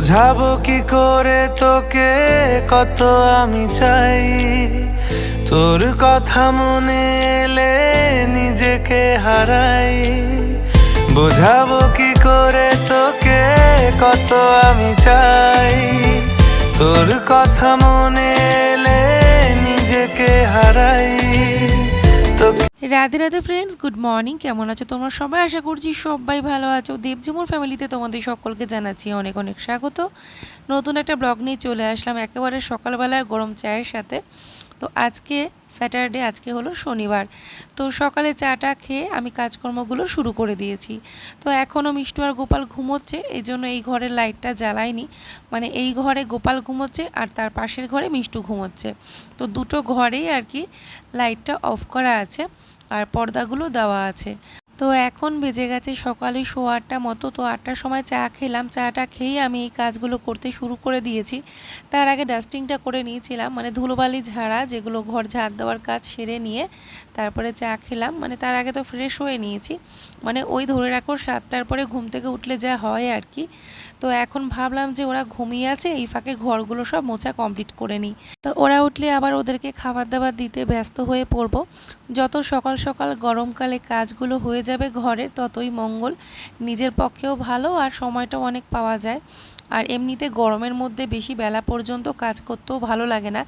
বোঝাবো কি করে তোকে, কত আমি চাই। তোর কথা মনে এলে নিজেকে হারাই। বোঝাবো কি করে তোকে, কত আমি চাই। তোর কথা মনে এলে নিজেকে হারাই। Radhe Radhe friends good morning কেমন আছো তোমরা সবাই? আশা করছি সবাই ভালো আছো। দেবজুমুর ফ্যামিলিতে তোমাদের সকলকে জানাচ্ছি অনেক অনেক স্বাগত। নতুন একটা ব্লগ নিয়ে চলে আসলাম একেবারে সকালবেলার গরম চায়ের সাথে। তো আজকে স্যাটারডে আজকে হলো শনিবার। তো সকালে চাটা খেয়ে আমি কাজকর্মগুলো শুরু করে দিয়েছি। তো এখনও মিষ্টু আর গোপাল ঘুমোচ্ছে এই জন্য এই ঘরের লাইটটা জ্বালাইনি মানে এই ঘরে গোপাল ঘুমোচ্ছে আর তার পাশের ঘরে মিষ্টু ঘুমোচ্ছে। তো দুটো ঘরেই আর কি লাইটটা অফ করা আছে। আর পর্দাগুলো দেওয়া আছে। তো এখন বেজে গেছে সকালে শো আটটা মতো, তো আটটার সময় চা খেলাম। চাটা খেয়েই আমি এই কাজগুলো করতে শুরু করে দিয়েছি। তার আগে ডাস্টিংটা করে নিয়েছিলাম। মানে ধুলোবালি ঝাড়া, যেগুলো ঘর ঝাড় দেওয়ার কাজ সেরে নিয়ে তারপরে চা খেলাম। মানে তার আগে তো ফ্রেশ হয়ে নিয়েছি। মানে ওই ধরে রাখো সাতটার পরে ঘুম থেকে উঠলে যা হয় আর কি। তো এখন ভাবলাম যে ওরা ঘুমিয়ে আছে, এই ফাঁকে ঘরগুলো সব মোছা কমপ্লিট করে নিই। তো ওরা উঠলে আবার ওদেরকে খাবার দাবার দিতে ব্যস্ত হয়ে পড়ব। যত সকাল সকাল গরমকালে কাজগুলো হয়ে যাবে ঘরের, ততই মঙ্গল। নিজের পক্ষেও ভালো আর সময়টাও অনেক পাওয়া যায়। আর এমনিতে গরমের মধ্যে বেশি বেলা পর্যন্ত কাজ করতেও ভালো লাগে না।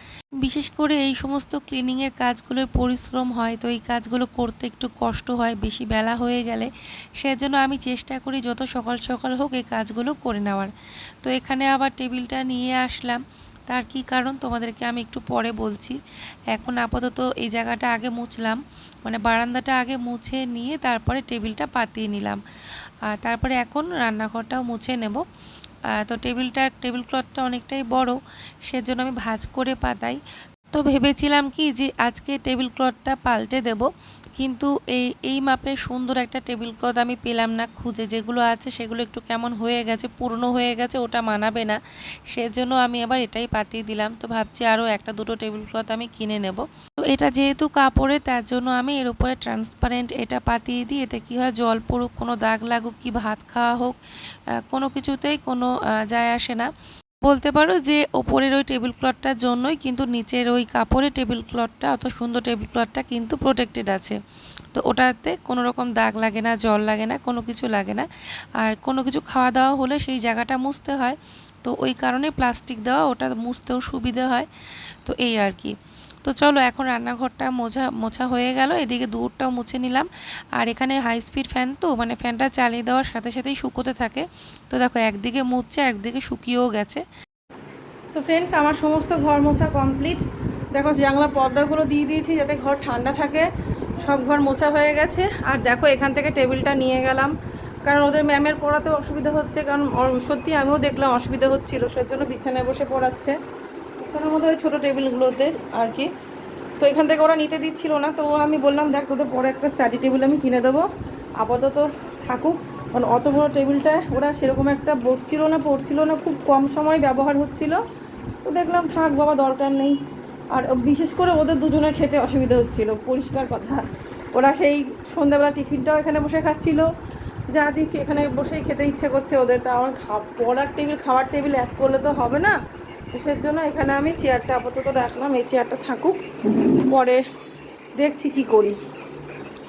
বিশেষ করে এই সমস্ত ক্লিনিংয়ের কাজগুলোর পরিশ্রম হয়, তো এই কাজগুলো করতে একটু কষ্ট হয়, বেশি বেলা হয়ে গেলে। সেজন্য আমি চেষ্টা করি যত সকাল সকাল হোক এই কাজগুলো করে নেওয়ার। তো এখানে আবার টেবিলটা নিয়ে আসলাম। তার কি কারণ তোমাদেরকে আমি একটু পরে বলছি। এখন আপাতত এই জায়গাটা আগে মুছলাম। মানে বারান্দাটা আগে মুছে নিয়ে তারপরে টেবিলটা পাতিয়ে নিলাম। আর তারপরে এখন রান্নাঘরটাও মুছে নেব। তো টেবিলটা টেবিল ক্লথটা অনেকটাই বড়। সেজন্য আমি ভাঁজ করে পাতাই তো ভেবেছিলাম কি যে আজকে টেবিল ক্লথটা পাল্টে দেব, কিন্তু এই এই মাপে সুন্দর একটা টেবিল ক্লথ আমি পেলাম না। খুঁজে যেগুলো আছে সেগুলো একটু কেমন হয়ে গেছে, পুরনো হয়ে গেছে, ওটা মানাবে না। সেজন্য আমি আবার এটাই পাতিয়ে দিলাম। তো ভাবছি আরও একটা দুটো টেবিল ক্লথ আমি কিনে নেব। তো এটা যেহেতু কাপড়ে, তার জন্য আমি এর উপরে ট্রান্সপারেন্ট এটা পাতিয়ে দিই। এতে কী হয়, জল পড়ুক, কোনো দাগ লাগুক, কি ভাত খাওয়া হোক কোনো কিছুতেই কোনো যায় আসে না। বলতে পারো যে ওপরের ওই টেবিল ক্লথটার জন্যই কিন্তু নিচের ওই কাপড়ের টেবিল ক্লথটা অত সুন্দর টেবিল ক্লথটা কিন্তু প্রোটেক্টেড আছে। তো ওটাতে কোনো রকম দাগ লাগে না, জল লাগে না, কোনো কিছু লাগে না। আর কোনো কিছু খাওয়া দাওয়া হলে সেই জায়গাটা মুছতে হয়। তো ওই কারণে প্লাস্টিক দেওয়া ওটা মুছতেও সুবিধা হয়। তো এই আর কি। তো চলো এখন রান্নাঘরটা মোছা মোছা হয়ে গেল। এদিকে দূরটাও মুছে নিলাম। আর এখানে হাই স্পিড ফ্যান তো মানে ফ্যানটা চালিয়ে দেওয়ার সাথে সাথেই শুকোতে থাকে। তো দেখো, একদিকে মুছছে, একদিকে শুকিয়েও গেছে। তো ফ্রেন্ডস আমার সমস্ত ঘর মোছা কমপ্লিট দেখো, জানলা পর্দাগুলো দিয়ে দিয়েছি যাতে ঘর ঠান্ডা থাকে। সব ঘর মোছা হয়ে গেছে। আর দেখো, এখান থেকে টেবিলটা নিয়ে গেলাম। কারণ ওদের ম্যামের পড়াতে অসুবিধা হচ্ছে। কারণ সত্যি আমিও দেখলাম অসুবিধা হচ্ছিল। সেজন্য বিছানায় বসে পড়াচ্ছে। বিছানার মধ্যে ওই ছোটো টেবিলগুলোতে আর কি। তো এখান থেকে ওরা নিতে দিচ্ছিল না, তো আমি বললাম, দেখ, তোদের পরে একটা স্টাডি টেবিল আমি কিনে দেবো। আপাতত থাকুক। কারণ অত বড় টেবিলটায় ওরা সেরকম একটা বসছিল না, পড়ছিল না, খুব কম সময় ব্যবহার হচ্ছিল। তো দেখলাম, থাক, বাবা, দরকার নেই। আর বিশেষ করে ওদের দুজনের খেতে অসুবিধা হচ্ছিল, পরিষ্কার কথা। ওরা সেই সন্ধ্যাবেলা টিফিনটাও এখানে বসে খাচ্ছিল। যা দিচ্ছি, এখানে বসেই খেতে ইচ্ছে করছে ওদের। তো আমার খা, পড়ার টেবিল, খাওয়ার টেবিল, এক করলে তো হবে না। তো সেজন্য এখানে আমি চেয়ারটা আপাতত রাখলাম, এই চেয়ারটা থাকুক। পরে দেখছি কি করি।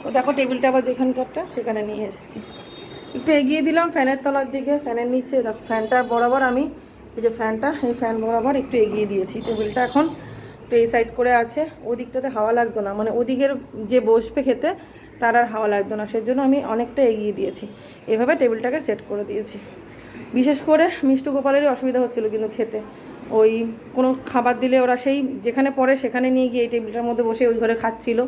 ও দেখো টেবিলটা আবার যেখানকারটা সেখানে নিয়ে এসেছি। একটু এগিয়ে দিলাম ফ্যানের তলার দিকে, ফ্যানের নিচে। ফ্যানটা বরাবর আমি, এই যে ফ্যানটা, এই ফ্যান বরাবর একটু এগিয়ে দিয়েছি। টেবিলটা এখন একটু এই সাইড করে আছে, ওদিকটাতে হাওয়া লাগতো না। মানে ওদিকের যে বসবে খেতে, তার আর হাওয়া লাগতো না। সেজন্য আমি অনেকটা এগিয়ে দিয়েছি। এভাবে টেবিলটাকে সেট করে দিয়েছি। বিশেষ করে মিষ্টু গোপালেরই অসুবিধা হচ্ছিল কিন্তু খেতে। ওই কোনো খাবার দিলে ওরা সেই যেখানে পড়ে সেখানে নিয়ে গিয়ে এই টেবিলটার মধ্যে বসে ওই ঘরে খাচ্ছিল।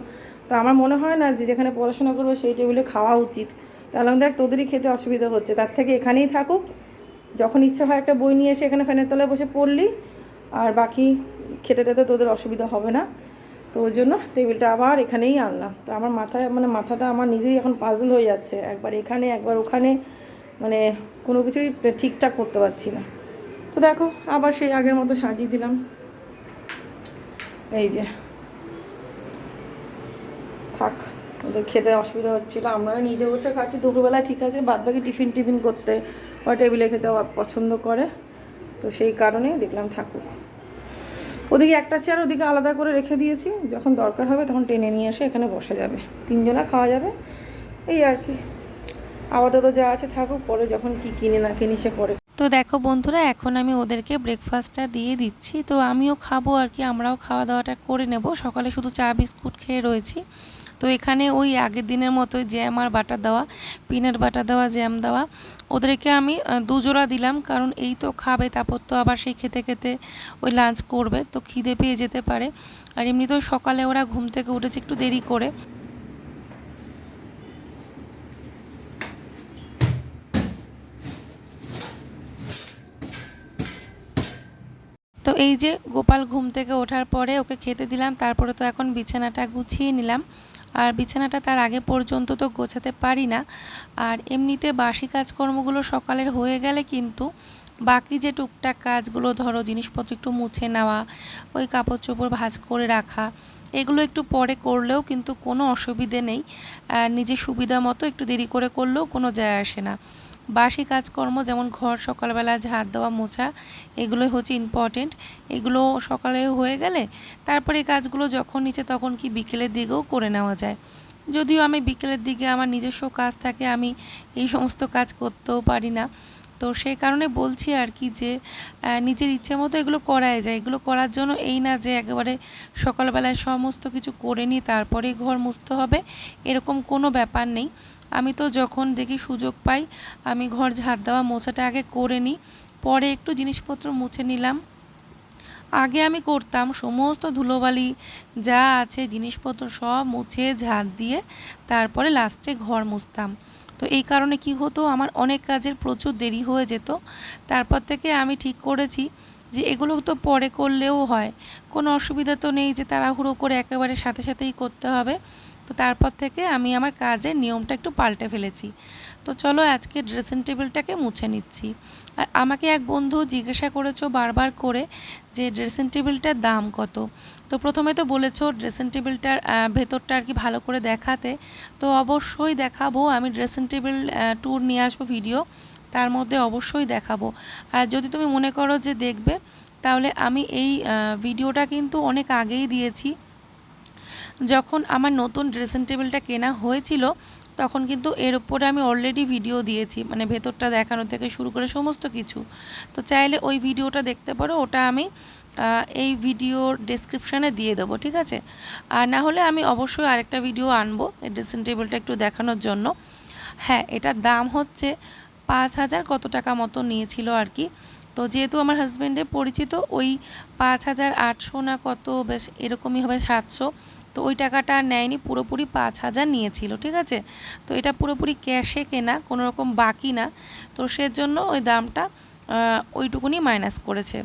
তো আমার মনে হয় না যে যেখানে পড়াশোনা করবে সেই টেবিলে খাওয়া উচিত। তাহলে আমি দেখ তোদেরই খেতে অসুবিধা হচ্ছে। তার থেকে এখানেই থাকুক। যখন ইচ্ছা হয় একটা বই নিয়ে এসে এখানে ফ্যানের তলায় বসে পড়লি, আর বাকি খেতে টেতে তোদের অসুবিধা হবে না। তো ওই জন্য টেবিলটা আবার এখানেই আনলাম। তো আমার মাথায় মানে মাথাটা আমার নিজেই এখন পাজল হয়ে যাচ্ছে। একবার এখানে, একবার ওখানে মানে কোনো কিছুই ঠিকঠাক করতে পারছি না। তো দেখো, আবার সেই আগের মতো সাজিয়ে দিলাম। এই যে। থাক, ওদের খেতে অসুবিধা হচ্ছিল। আমরা নিজে বসে খাচ্ছি, দুপুরবেলা ঠিক আছে বাদ বাকি টিফিন টিফিন করতে বা টেবিলে খেতে পছন্দ করে। তো সেই কারণে দেখলাম থাকুক। ওদিকে একটা চেয়ার ওদিকে আলাদা করে রেখে দিয়েছি। যখন দরকার হবে তখন টেনে নিয়ে এসে এখানে বসা যাবে। তিনজনা খাওয়া যাবে। এই আর কি। আপাতত যা আছে থাকুক, পরে যখন কি কিনে না কিনি সে পরে তো দেখো বন্ধুরা, এখন আমি ওদেরকে ব্রেকফাস্টটা দিয়ে দিচ্ছি। তো আমিও খাব আর কি, আমরাও খাওয়া দাওয়াটা করে নেব। সকালে শুধু চা, বিস্কুট খেয়ে রয়েছি। তো এখানে ওই আগের দিনের মতোই জ্যাম আর বাটার দেওয়া পিনাট বাটার দেওয়া জ্যাম দেওয়া। ওদেরকে আমি দুজোড়া দিলাম, কারণ এই তো খাবে, তারপর তো আবার সেই খেতে খেতে ওই লাঞ্চ করবে। তো খিদে পেয়ে যেতে পারে। আর এমনিতেও সকালে ওরা ঘুম থেকে উঠেছে একটু দেরি করে। তো এই যে গোপাল ঘুম থেকে ওঠার পরে ওকে খেতে দিলাম, তারপরে তো এখন বিছানাটা গুছিয়ে নিলাম। আর বিছানাটা তার আগে পর্যন্ত তো গোছাতে পারি না। আর এমনিতে বাসি কাজকর্মগুলো সকালের হয়ে গেলে কিন্তু বাকি যে টুকটাক কাজগুলো, ধরো জিনিসপত্র একটু মুছে নেওয়া, ওই কাপড় চোপড় ভাঁজ করে রাখা, এগুলো একটু পরে করলেও কিন্তু কোনো অসুবিধে নেই। আর নিজের সুবিধা মতো একটু দেরি করে করলেও কোনো যায় আসে না। বাসি কাজকর্ম যেমন ঘর, সকালবেলা ঝাড় দেওয়া, মোছা, এগুলোই হচ্ছে ইম্পর্টেন্ট এগুলো সকালে হয়ে গেলে তারপরে কাজগুলো যখন নিচে তখন কি বিকেলের দিকেও করে নেওয়া যায়। যদিও আমি বিকেলের দিকে আমার নিজস্ব কাজ থাকে, আমি এই সমস্ত কাজ করতেও পারি না। তো সেই কারণে বলছি আর কি যে নিজের ইচ্ছে মতো এগুলো করাই যায়। এগুলো করার জন্য এই না যে একেবারে সকালবেলায় সমস্ত কিছু করে নিই তারপরেই ঘর মুছতে হবে, এরকম কোনো ব্যাপার নেই। আমি তো যখন দেখি সুযোগ পাই, আমি ঘর ঝাড় দেওয়া মোছাটা আগে করে নিই, পরে একটু জিনিসপত্র মুছে নিলাম। আগে আমি করতাম সমস্ত ধুলোবালি যা আছে, জিনিসপত্র সব মুছে ঝাড় দিয়ে তারপরে লাস্টে ঘর মুছতাম। তো এই কারণে কি হতো, আমার অনেক কাজের প্রচুর দেরি হয়ে যেত। তারপর থেকে আমি ঠিক করেছি যে এগুলো তো পরে করলেও হয়, কোনো অসুবিধা তো নেই যে তাড়াহুড়ো করে একেবারে সাথে সাথেই করতে হবে। তো তারপর থেকে আমি আমার কাজের নিয়মটা একটু পাল্টে ফেলেছি। তো চলো আজকে ড্রেসিং টেবিলটাকে মুছে নিচ্ছি। আর আমাকে এক বন্ধু জিজ্ঞাসা করেছ বারবার করে যে ড্রেসিং টেবিলটার দাম কত? তো প্রথমে তো বলেছ ড্রেসিং টেবিলটার ভেতরটা আর কি ভালো করে দেখাতে। তো অবশ্যই দেখাবো, আমি ড্রেসিং টেবিল ট্যুর নিয়ে আসব ভিডিও তার মধ্যে অবশ্যই দেখাবো। আর যদি তুমি মনে করো যে দেখবে, তাহলে আমি এই ভিডিওটা কিন্তু অনেক আগেই দিয়েছি। যখন আমার নতুন ড্রেসিং টেবিলটা কেনা হয়েছিল, তখন কিন্তু এর উপরে আমি অলরেডি ভিডিও দিয়েছি মানে ভেতরটা দেখানো থেকে শুরু করে সমস্ত কিছু। তো চাইলে ওই ভিডিওটা দেখতে পারো, ওটা আমি এই ভিডিওর ডেসক্রিপশানে দিয়ে দেবো, ঠিক আছে? আর না হলে আমি অবশ্যই আরেকটা ভিডিও আনব, এই ড্রেসিং টেবিলটা একটু দেখানোর জন্য। হ্যাঁ এটার দাম হচ্ছে পাঁচ হাজার কত টাকা মতো নিয়েছিল আর কি। তো যেহেতু আমার হাজব্যান্ডের পরিচিত, ওই পাঁচ হাজার আটশো না কত, বেশ এরকমই হবে সাতশো। তো ওই টাকাটা নেয়নি, পুরোপুরি পাঁচ হাজার নিয়েছিল, ঠিক আছে? তো এটা পুরোপুরি ক্যাশে কেনা, কোনো রকম বাকি না। তো সেজন্য ওই দামটা ওইটুকুনি মাইনাস করেছে।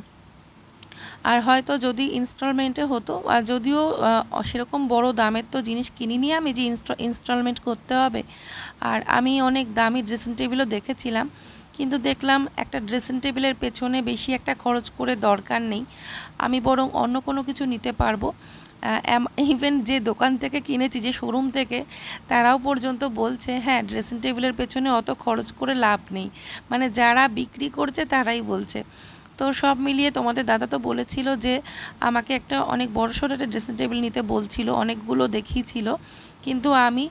আর হয়তো যদি ইনস্টলমেন্টে হতো, আর যদিও সেরকম বড় দামের তো জিনিস কিনিনি আমি যে ইনস্টলমেন্ট করতে হবে, আর আমি অনেক দামি ড্রেসিং টেবিলও দেখেছিলাম, কিন্তু দেখলাম একটা ড্রেসিং টেবিলের পেছনে বেশি একটা খরচ করে দরকার নেই, আমি বরং অন্য কোনো কিছু নিতে পারব। ইভেন যে দোকান থেকে কিনেছি, যে শোরুম থেকে, তারাও পর্যন্ত বলছে হ্যাঁ ড্রেসিং টেবিলের পেছনে অত খরচ করে লাভ নেই। মানে যারা বিক্রি করছে, তারাই বলছে। তো সব মিলিয়ে তোমাদের দাদা তো বলেছিল যে আমাকে একটা অনেক বড় সড়ো একটা ড্রেসিং টেবিল নিতে বলছিল, অনেকগুলো দেখিয়েছিল। কিন্তু আমি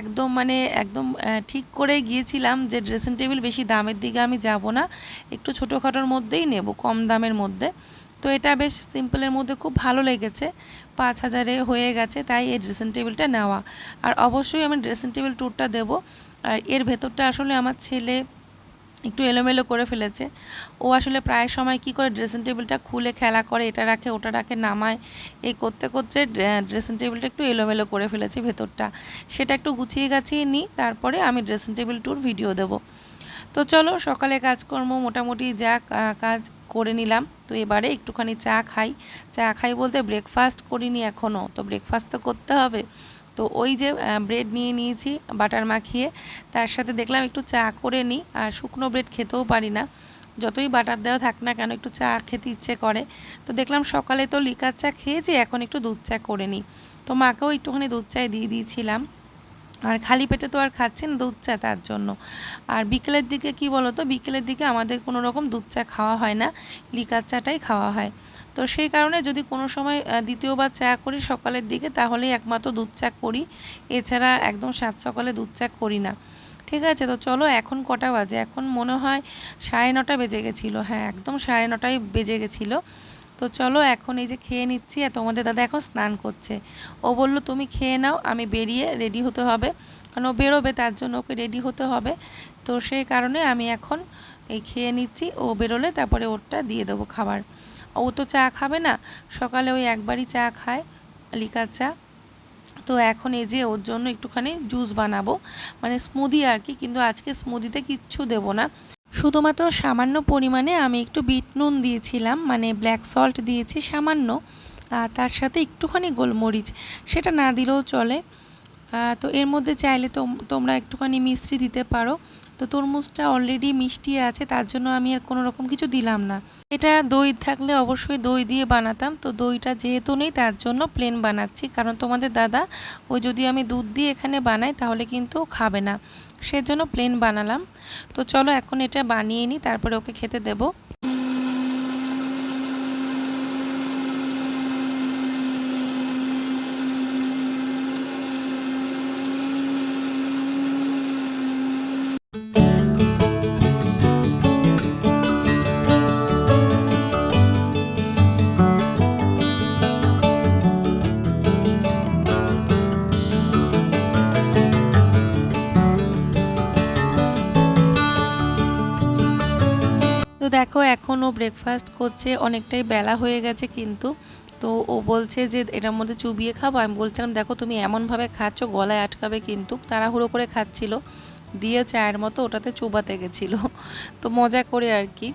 একদম মানে একদম ঠিক করে গিয়েছিলাম যে ড্রেসিং টেবিল বেশি দামের দিকে আমি যাব না, একটু ছোটোখাটোর মধ্যেই নেব, কম দামের মধ্যে। তো এটা বেশ সিম্পলের মধ্যে খুব ভালো লেগেছে, পাঁচ হাজারে হয়ে গেছে তাই এই ড্রেসিং টেবিলটা নেওয়া। আর অবশ্যই আমি ড্রেসিং টেবিল ট্যুরটা দেবো। আর এর ভেতরটা আসলে আমার ছেলে একটু এলোমেলো করে ফেলেছে। ও আসলে প্রায় সময় কি করে ড্রেসিং টেবিলটা খুলে খেলা করে, এটা রাখে, ওটা রাখে, নামায়, এই করতে করতে ড্রেসিং টেবিলটা একটু এলোমেলো করে ফেলেছে ভেতরটা। সেটা একটু গুছিয়ে গাছিয়ে নিই, তারপরে আমি ড্রেসিং টেবিল ট্যুর ভিডিও দেবো। তো চলো, সকালে কাজকর্ম মোটামুটি যা কাজ করে নিলাম। তো এবারে একটুখানি চা খাই। চা খাই বলতে ব্রেকফাস্ট করিনি এখনও তো ব্রেকফাস্ট তো করতে হবে। তো ওই যে ব্রেড নিয়ে নিয়েছি বাটার মাখিয়ে। তার সাথে দেখলাম একটু চা করে নিই, আর শুকনো ব্রেড খেতেও পারি না। যতই বাটার দেওয়া থাক না কেন, একটু চা খেতে ইচ্ছে করে। তো দেখলাম সকালে তো লিকার চা খেয়েছি, এখন একটু দুধ চা করে নিই। তো মাকেও একটুখানি দুধ চায় দিয়ে দিয়েছিলাম। আর খালি পেটে তো আর খাচ্ছি না দুধ চা তার জন্য। আর বিকেলের দিকে কি বলো তো বিকেলের দিকে আমাদের কোনো রকম দুধ চা খাওয়া হয় না। লিকার চাটাই খাওয়া হয়। তো সেই কারণে যদি কোনো সময় দ্বিতীয়বার চা করি সকালের দিকে, তাহলেই একমাত্র দুধ চা করি। এছাড়া একদম সাত সকালে দুধ চা করি না। ঠিক আছে? তো চলো, এখন কটা বাজে? এখন মনে হয় সাড়ে নটা বেজে গেছিল। হ্যাঁ একদম সাড়ে নটায় বেজে গেছিল। তো চলো, এখন এই যে খেয়ে নিচ্ছি আর তোমাদের দাদা এখন স্নান করছে। ও বলল, তুমি খেয়ে নাও, আমি বেরিয়ে রেডি হতে হবে। কারণ ও বেরোবে, তার জন্য ওকে রেডি হতে হবে। তো সেই কারণে আমি এখন এই খেয়ে নিচ্ছি। ও বেরোলে তারপরে ওরটা দিয়ে দেবো খাবার। ও তো চা খাবে না। সকালে ওই একবারই চা খায়, লিকার চা। তো এখন এই যে ওর জন্য একটুখানি জুস বানাবো মানে স্মুদি আর কি, কিন্তু আজকে স্মুদিতে কিচ্ছু দেবো না। শুধুমাত্র সামান্য পরিমাণে আমি একটু বিট নুন দিয়েছিলাম মানে ব্ল্যাক সল্ট দিয়েছি সামান্য, আর তার সাথে একটুখানি গোলমরিচ, সেটা না দিলেও চলে। তো এর মধ্যে চাইলে তোম- তোমরা একটুখানি মিষ্টি দিতে পারো। তো তরমুজটা অলরেডি মিষ্টি আছে, তার জন্য আমি আর কোনো রকম কিছু দিলাম না। এটা দই থাকলে অবশ্যই দই দিয়ে বানাতাম, তো দইটা যেহেতু নেই, তার জন্য প্লেন বানাচ্ছি। কারণ তোমাদের দাদা ও যদি আমি দুধ দিয়ে এখানে বানাই, তাহলে কিন্তু খাবে না। সেজন্য প্লেন বানালাম। তো চলো এখন এটা বানিয়ে নিই, তারপরে ওকে খেতে দেবো। দেখো, এখনও ব্রেকফাস্ট করছে, অনেকটাই বেলা হয়ে গেছে কিন্তু। তো ও বলছে যে, এটার মধ্যে চুবিয়ে খাব? আমি বলছিলাম, দেখো, তুমি এমনভাবে খাচ্ছ, গলায় আটকাবে কিন্তু। তাড়াহুড়ো করে খাচ্ছিল, দিয়ে চায়ের মতো ওটাতে চুবাতে গেছিল। তো মজা করে আর কি।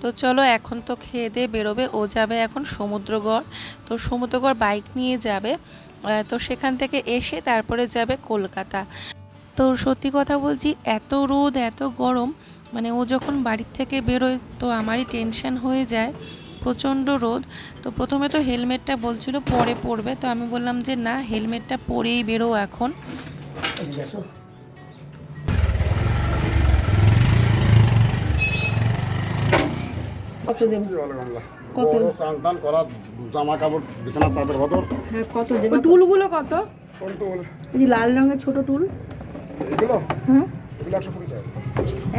তো চলো, এখন তো খেয়ে দিয়ে বেরোবে, ও যাবে এখন সমুদ্রগড়। তো সমুদ্রগড় বাইক নিয়ে যাবে তো সেখান থেকে এসে তারপরে যাবে কলকাতা। তো সত্যি কথা বলছি, এত রোদ, এত গরম মানে ও যখন বাড়ির থেকে বেরোয় তো আমারই টেনশন হয়ে যায় প্রচণ্ড রোদ। তো প্রথমে তো হেলমেটটা বলছিল পরে পরবে তো আমি বললাম যে না হেলমেটটা পরেই বেরো এখন। কত দেবো কত? বড় করা জামা কাপড় বিছানা চাদর বদর। হ্যাঁ কত দেবো টুলগুলো কত? এই লাল রঙের ছোট টুল। এগুলো হ্যাঁ এগুলো একশো কুড়ি টাকা।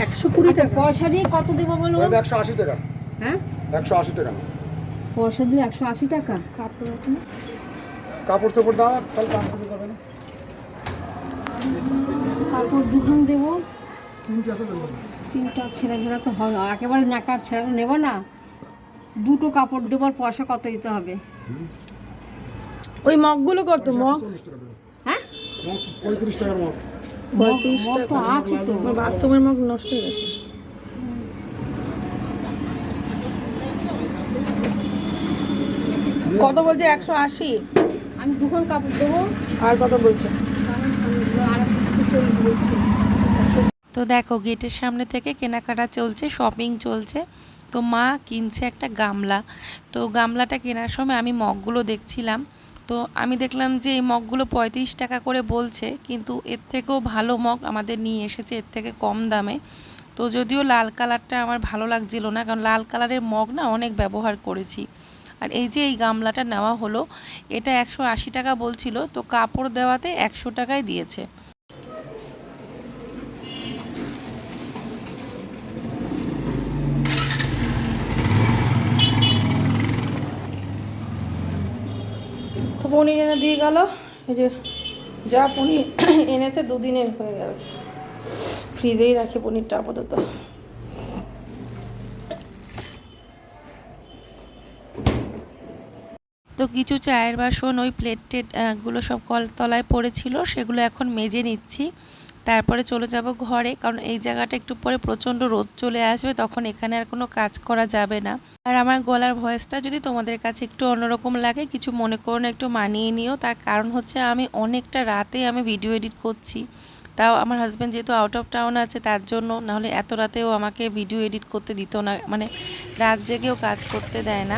একশো কুড়ি টাকা। পয়সা দিয়ে কত দেবো বলো একশো আশি টাকা। হ্যাঁ? একশো আশি টাকা। পয়সা দিয়ে একশো আশি টাকা? কাপড় কাপড় চোপড় দাও তাহলে করতে যাবে না। কাপড় দুখান দেবো। তিনটে ছেঁড়া ঝেড়া তো হবে আর একেবারে নাকার ছেঁড়া নেব না। দুটো কাপড় দেবো আর পয়সা কত দিতে হবে? ওই মগগুলো কত মগ? হ্যাঁ? পঁয়ত্রিশ টাকার মগ। পঁয়ত্রিশ টাকা বাথরুমের মগ নষ্ট হয়ে গেছে। কত বলছে? একশো আশি? আমি দুখান কাপড় দেবো। আর কত বলছি? তো দেখো গেটের সামনে থেকে কেনাকাটা চলছে শপিং চলছে। তো মা কিনছে একটা গামলা। তো গামলাটা কেনার সময় আমি মগগুলো দেখছিলাম। তো আমি দেখলাম যে এই মগগুলো পঁয়ত্রিশ টাকা করে বলছে, কিন্তু এর থেকেও ভালো মগ আমাদের নিয়ে এসেছে, এর থেকে কম দামে। তো যদিও লাল কালারটা আমার ভালো লাগছিল না, কারণ লাল কালারের মগ না অনেক ব্যবহার করেছি। আর এই যে এই গামলাটা নেওয়া হলো, এটা একশো আশি টাকা বলছিল, তো কাপড় দেওয়াতে একশো টাকায় দিয়েছে। পনির এনে দিয়ে গেল। এই যে যা পনির এনেছে দুদিনের হয়ে গেছে। ফ্রিজেই রাখি পনিরটা আপাতত। তো কিছু চায়ের বাসন ওই প্লেটগুলো সব কলতলায় পড়েছিল, সেগুলো এখন মেজে নিচ্ছি। তারপরে চলে যাব ঘরে, কারণ এই জায়গাটা একটু পরে প্রচণ্ড রোদ চলে আসবে, তখন এখানে আর কোনো কাজ করা যাবে না। আর আমার গলার ভয়েসটা যদি তোমাদের কাছে একটু অন্যরকম লাগে, কিছু মনে করো না, একটু মানিয়ে নিও। তার কারণ হচ্ছে আমি অনেকটা রাতে আমি ভিডিও এডিট করছি। তাও আমার হাজব্যান্ড যেহেতু আউট অফ টাউন আছে, তার জন্য নাহলে এত রাতেও আমাকে ভিডিও এডিট করতে দিত না। মানে রাত জেগেও কাজ করতে দেয় না।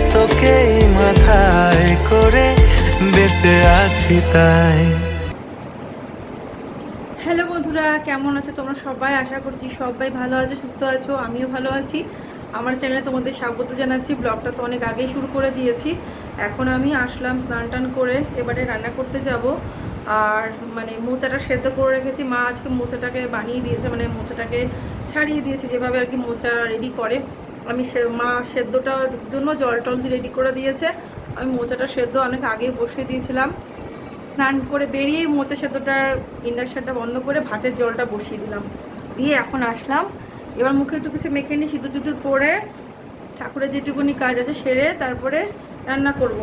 তোকেই মাথায় করে বেঁচে আছি তাই। হ্যালো বন্ধুরা, কেমন আছো তোমরা সবাই? আশা করছি সবাই ভালো আছো, সুস্থ আছো, আমিও ভালো আছি। আমার চ্যানেলে তোমাদের স্বাগত জানাচ্ছি। ব্লগটা তো অনেক আগেই শুরু করে দিয়েছি। এখন আমি আসলাম স্নান টান করে, এবারে রান্না করতে যাব। আর মানে মোচাটা সেদ্ধ করে রেখেছি। মা আজকে মোচাটাকে বানিয়ে দিয়েছে মানে মোচাটাকে ছাড়িয়ে দিয়েছে, যেভাবে আর কি মোচা রেডি করে। আমি সে, মা সেদ্ধটার জন্য জল টল দিয়ে রেডি করে দিয়েছে। আমি মোচাটা সেদ্ধ অনেক আগে বসিয়ে দিয়েছিলাম। স্নান করে বেরিয়ে মোচা সেদ্ধটার ইন্ডাকশানটা বন্ধ করে ভাতের জলটা বসিয়ে দিলাম। দিয়ে এখন আসলাম। এবার মুখে একটু কিছু মেখে নিয়ে সিঁদুর টিঁদুর পরে ঠাকুরের যেটুকুনি কাজ আছে সেরে তারপরে রান্না করব।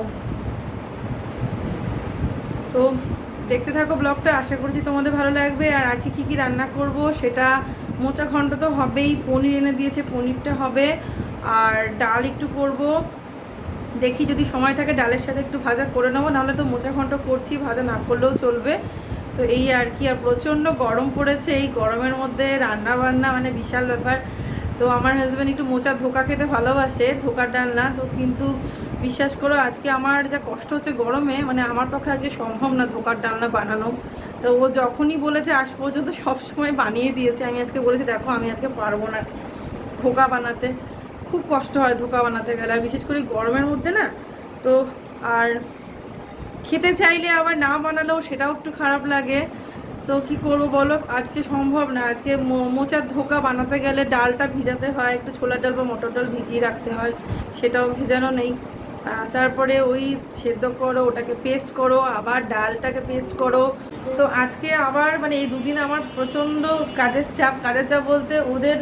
তো দেখতে থাকো ব্লগটা, আশা করছি তোমাদের ভালো লাগবে। আর আজকে কী কী রান্না করব সেটা মোচা ঘন্ট তো হবেই, পনির এনে দিয়েছে, পনিরটা হবে। আর ডাল একটু করব। দেখি যদি সময় থাকে ডালের সাথে একটু ভাজা করে নেব, নাহলে তো মোচা ঘন্ট করছি, ভাজা না করলেও চলবে। তো এই আর কি, আর প্রচণ্ড গরম পড়েছে, এই গরমের মধ্যে রান্না বান্না মানে বিশাল ব্যাপার। তো আমার হাজব্যান্ড একটু মোচার ধোকা খেতে ভালোবাসে ধোকার ডালনা তো কিন্তু বিশ্বাস করো, আজকে আমার যা কষ্ট হচ্ছে গরমে মানে আমার পক্ষে আজকে সম্ভব না ধোকার ডালনা বানানো। তো ও যখনই বলেছে আজ পর্যন্ত সব সময় বানিয়ে দিয়েছে, আমি আজকে বলেছি, দেখো, আমি আজকে পারব না ধোকা বানাতে। খুব কষ্ট হয় ধোকা বানাতে গেলে, আর বিশেষ করে গরমের মধ্যে না, তো আর খেতে চাইলে আবার না বানালেও সেটাও একটু খারাপ লাগে। তো কি করব বলো? আজকে সম্ভব না, আজকে মোচার ধোকা বানাতে গেলে ডালটা ভিজাতে হয়, একটু ছোলার ডাল বা মটর ডাল ভিজিয়ে রাখতে হয়, সেটাও ভেজানো নেই। তারপরে ওই সেদ্ধ করো, ওটাকে পেস্ট করো, আবার ডালটাকে পেস্ট করো। তো আজকে আবার মানে এই দুদিন আমার প্রচণ্ড কাজের চাপ। কাজের চাপ বলতে ওদের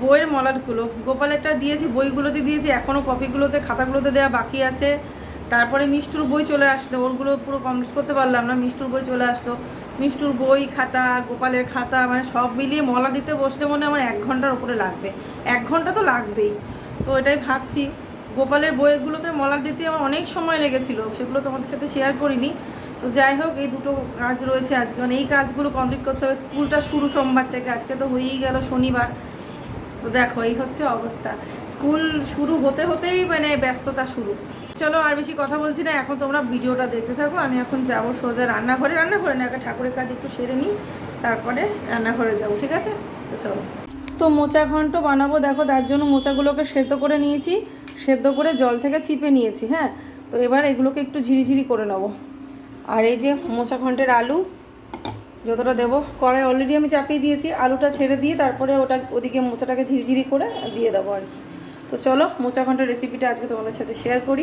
বইয়ের মলাটগুলো। গোপালেরটা দিয়েছি, বইগুলোতে দিয়েছি এখনও কপিগুলোতে, খাতাগুলোতে দেওয়া বাকি আছে। তারপরে মিষ্টুর বই চলে আসলো ওরগুলো পুরো কমপ্লিট করতে পারলাম না, মিষ্টুর বই চলে আসলো। মিষ্টুর বই, খাতা, গোপালের খাতা মানে সব মিলিয়ে মলা দিতে বসলে মনে আমার এক ঘণ্টার উপরে লাগবে। এক ঘণ্টা তো লাগবেই। তো এটাই ভাবছি। গোপালের বইগুলোতে মলা দিতে আমার অনেক সময় লেগেছিল, সেগুলো তোমাদের সাথে শেয়ার করিনি। তো যাই হোক, এই দুটো কাজ রয়েছে আজকে। মানে এই কাজগুলো কমপ্লিট করতে হবে। স্কুলটা শুরু সোমবার থেকে, আজকে তো হয়েই গেল শনিবার। তো দেখো, এই হচ্ছে অবস্থা। স্কুল শুরু হতে হতেই মানে ব্যস্ততা শুরু। চলো আর বেশি কথা বলছি না, এখন তোমরা ভিডিওটা দেখতে থাকো। আমি এখন যাব সোজা রান্নাঘরে। রান্নাঘরে না ঠাকুরের কাজ একটু সেরে নিই, তারপরে রান্নাঘরে যাব, ঠিক আছে? তো চলো। তো মোচা ঘন্ট বানাবো। দেখো, তার জন্য মোচাগুলোকে সেদ্ধ করে নিয়েছি। সেদ্ধ করে জল থেকে চিপে নিয়েছি হ্যাঁ? তো এবার এগুলোকে একটু ঝিরিঝিরি করে নেব। আর এই যে মোচা ঘন্টের আলু, যতটা দেবো, কড়াই অলরেডি আমি চাপিয়ে দিয়েছি। আলুটা ছেড়ে দিয়ে তারপরে ওটা ওদিকে মোচাটাকে ঝিরিঝিরি করে দিয়ে দেবো আর কি। তো চলো, মোচা ঘণ্টার রেসিপিটা আজকে তোমাদের সাথে শেয়ার করি।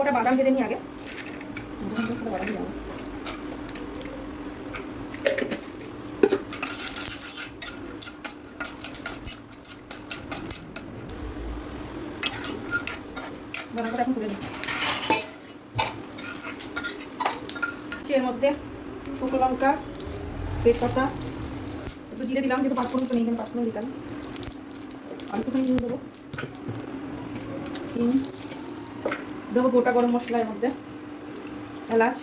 ওটা বাদাম ভেজে নিই আগে বাদাম ভেজে নেব। বাদামটা এখন তুলে নিই এর মধ্যে শুকনো লঙ্কা, তেজপাতা, একটু জিরে দিলাম, যেহেতু পাঁচফোড়ন তো নেই, এখানে পাঁচফোড়ন দিতাম আমি একটুখানি নিয়ে দেবো। দেবো গোটা গরম মশলা এর মধ্যে। এলাচ,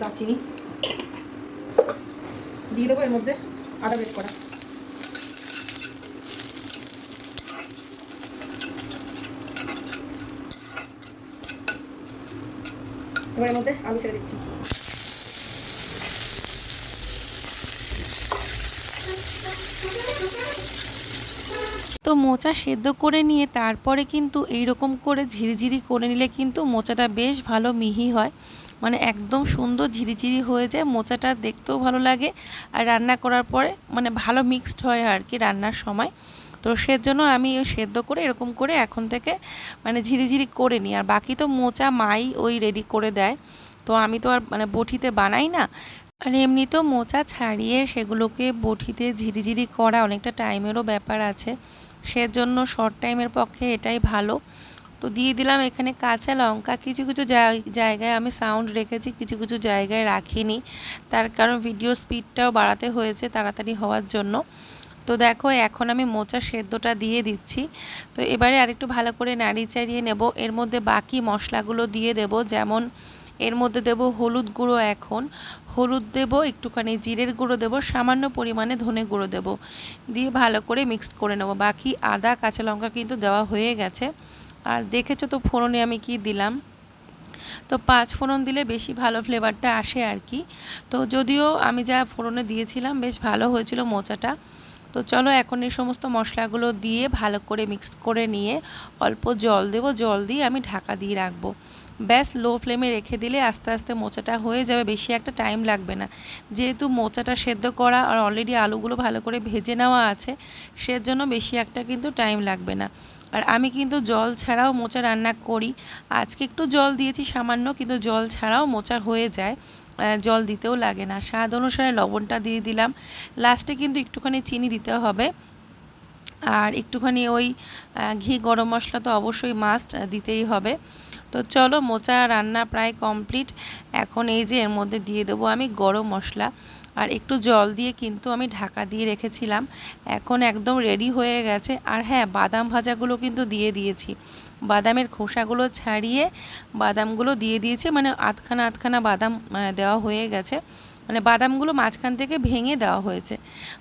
দারচিনি দিয়ে দেবো এর মধ্যে আদা বেট করা। এবার এর মধ্যে আলু ছেড়ে দিচ্ছি তো মোচা সেদ্ধ করে নিয়ে তারপরে কিন্তু এই রকম করে ঝিরিঝিরি করে নিলে কিন্তু মোচাটা বেশ ভালো মিহি হয়। মানে একদম সুন্দর ঝিরিঝিরি হয়ে যায়, মোচাটা দেখতেও ভালো লাগে আর রান্না করার পরে মানে ভালো মিক্সড হয় আর কি রান্নার সময়। তো সেজন্য আমি সেদ্ধ করে এরকম করে এখন থেকে মানে ঝিরিঝিরি করে নিই। আর বাকি তো মোচা মাই ওই রেডি করে দেয়। তো আমি তো আর মানে বটিতে বানাই না। আর এমনিতেও মোচা ছাড়িয়ে সেগুলোকে বটিতে ঝিরিঝিরি করা অনেকটা টাইমেরও ব্যাপার আছে। সেজন্য শর্ট টাইমের পক্ষে এটাই ভালো। তো দিয়ে দিলাম এখানে কাঁচা লঙ্কা। কিছু কিছু জায়- জায়গায় আমি সাউন্ড রেখেছি, কিছু কিছু জায়গায় রাখিনি। তার কারণ ভিডিও স্পিডটাও বাড়াতে হয়েছে তাড়াতাড়ি হওয়ার জন্য। তো দেখো এখন আমি মোচা সেদ্ধটা দিয়ে দিচ্ছি। তো এবারে আরেকটু ভালো করে নাড়ি চাড়িয়ে নেব। এর মধ্যে বাকি মশলাগুলো দিয়ে দেব। যেমন এর মধ্যে দেব হলুদ গুঁড়ো এখন। হলুদ দেব, একটুখানি জিরের গুঁড়ো দেব, সামান্য পরিমাণে ধনে গুঁড়ো দেব। দিয়ে ভালো করে মিক্সড করে নেব। বাকি আদা, কাঁচা লঙ্কা কিন্তু দেওয়া হয়ে গেছে। আর দেখেছ তো ফোড়নে আমি কি দিলাম? তো পাঁচ ফোড়ন দিলে বেশি ভালো ফ্লেভারটা আসে আর কি। তো যদিও আমি যা ফোড়নে দিয়েছিলাম, বেশ ভালো হয়েছিল মোচাটা। তো চলো এখন এই সমস্ত মশলাগুলো দিয়ে ভালো করে মিক্সড করে নিয়ে অল্প জল দেবো। জল দিয়ে আমি ঢাকা দিয়ে রাখব। ব্যাস লো ফ্লেমে রেখে দিলে আস্তে আস্তে মোচাটা হয়ে যাবে, বেশি একটা টাইম লাগবে না। যেহেতু মোচাটা সেদ্ধ করা আর অলরেডি আলুগুলো ভালো করে ভেজে নেওয়া আছে, সেজন্য বেশি একটা কিন্তু টাইম লাগবে না। আর আমি কিন্তু জল ছাড়াও মোচা রান্না করি। আজকে একটু জল দিয়েছি সামান্য, কিন্তু জল ছাড়াও মোচা হয়ে যায়। জল দিতেও লাগে না। স্বাদ অনুসারে লবণটা দিয়ে দিলাম। লাস্টে কিন্তু একটুখানি চিনি দিতে হবে। আর একটুখানি ওই ঘি, গরম মশলা তো অবশ্যই মাস্ট দিতেই হবে। তো চলো মোচা রান্না প্রায় কমপ্লিট। এখন এই যে এর মধ্যে দিয়ে দেবো আমি গরম মশলা। আর একটু জল দিয়ে কিন্তু আমি ঢাকা দিয়ে রেখেছিলাম। এখন একদম রেডি হয়ে গেছে। আর হ্যাঁ বাদাম ভাজাগুলো কিন্তু দিয়ে দিয়েছি। বাদামের খোসাগুলো ছাড়িয়ে বাদামগুলো দিয়ে দিয়েছি। মানে আধখানা আধখানা বাদাম মানে দেওয়া হয়ে গেছে। মানে বাদামগুলো মাঝখান থেকে ভেঙে দেওয়া হয়েছে।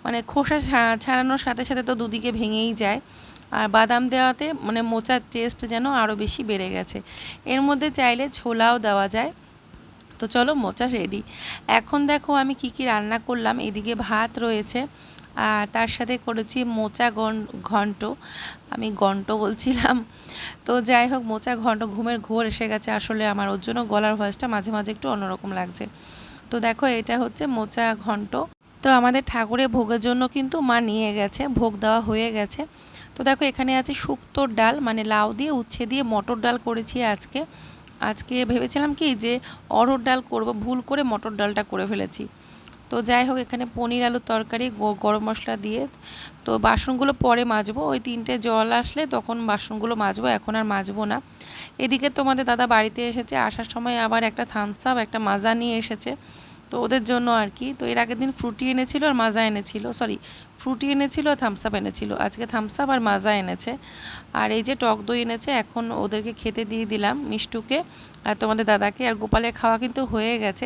মানে খোসা ছাড়ানোর সাথে সাথে তো দুদিকে ভেঙেই যায়। আর বাদাম দেওয়াতে মানে মোচার টেস্ট যেন আরও বেশি বেড়ে গেছে। এর মধ্যে চাইলে ছোলাও দেওয়া যায়। তো চলো মোচা রেডি এখন দেখো আমি কি কি রান্না করলাম। এদিকে ভাত রয়েছে। আর তার সাথে করেছি মোচা ঘন্ট। আমি গন্ট বলছিলাম। তো যাই হোক, মোচা, ঘন্ট ঘুমের ঘোর এসে গেছে। আসলে আমার ওর জন্য গলার ভয়েসটা মাঝে মাঝে একটু অন্যরকম লাগছে। তো দেখো, এটা হচ্ছে মোচা, ঘন্ট। তো আমাদের ঠাকুরের ভোগের জন্য কিন্তু মা নিয়ে গেছে। ভোগ দেওয়া হয়ে গেছে। তো দেখো, এখানে আছে শুক্তোর ডাল মানে লাউ দিয়ে উচ্ছে দিয়ে মটর ডাল করেছি আজকে। আজকে ভেবেছিলাম কি যে অরহর ডাল করব, ভুল করে মটর ডালটা করে ফেলেছি। তো যাই হোক, এখানে পনির আলুর তরকারি গরম মশলা দিয়ে। তো বাসনগুলো পরে মাজবো। ওই তিনটে জল আসলে তখন বাসনগুলো মাজবো, এখন আর মাজবো না। এদিকে তোমাদের দাদা বাড়িতে এসেছে, আসার সময় আবার একটা থামস আপ একটা মাজা নিয়ে এসেছে। তো ওদের জন্য আর কি। তো এর আগের দিন ফ্রুটি এনেছিল আর মাজা এনেছিল সরি ফ্রুটি এনেছিল আর থামস আপ এনেছিল। আজকে থামস আপ আর মাজা এনেছে। আর এই যে টক দই এনেছে এখন ওদেরকে খেতে দিয়ে দিলাম মিষ্টুকে। আর তোমাদের দাদাকে আর গোপালের খাওয়া কিন্তু হয়ে গেছে।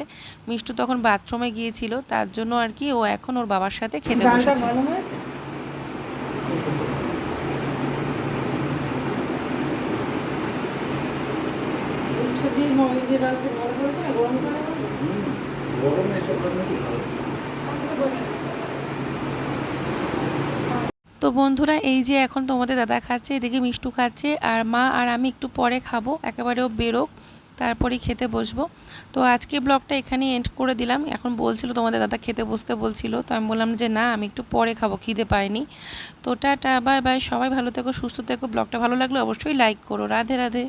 মিষ্টু তখন বাথরুমে গিয়েছিল তার জন্য আর কি ও এখন ওর বাবার সাথে খেতে বসেছে। ভালো হয়েছে উচ্ছে দিয়ে মগজ দিয়ে ডাল খুব ভালো করেছে না গরম করে গরমে এসব রান্না কি ভালো তো বন্ধুরা, এই যে এখন তোমাদের দাদা খাচ্ছে, এদিকে মিষ্টু খাচ্ছে, আর মা আর আমি একটু পরে খাব, একেবারেও বেরোক, তারপরেই খেতে বসবো। তো আজকে ব্লগটা এখানে এন্ড করে দিলাম। এখন বলছিল তোমাদের দাদা খেতে বসতে বলছিল, তো আমি বললাম যে না, আমি একটু পরে খাব, খিদে পাইনি তো টাটা, বাই বাই, সবাই ভালো থেকো, সুস্থ থেকো। ব্লগটা ভালো লাগলে অবশ্যই লাইক করো। রাধে রাধে।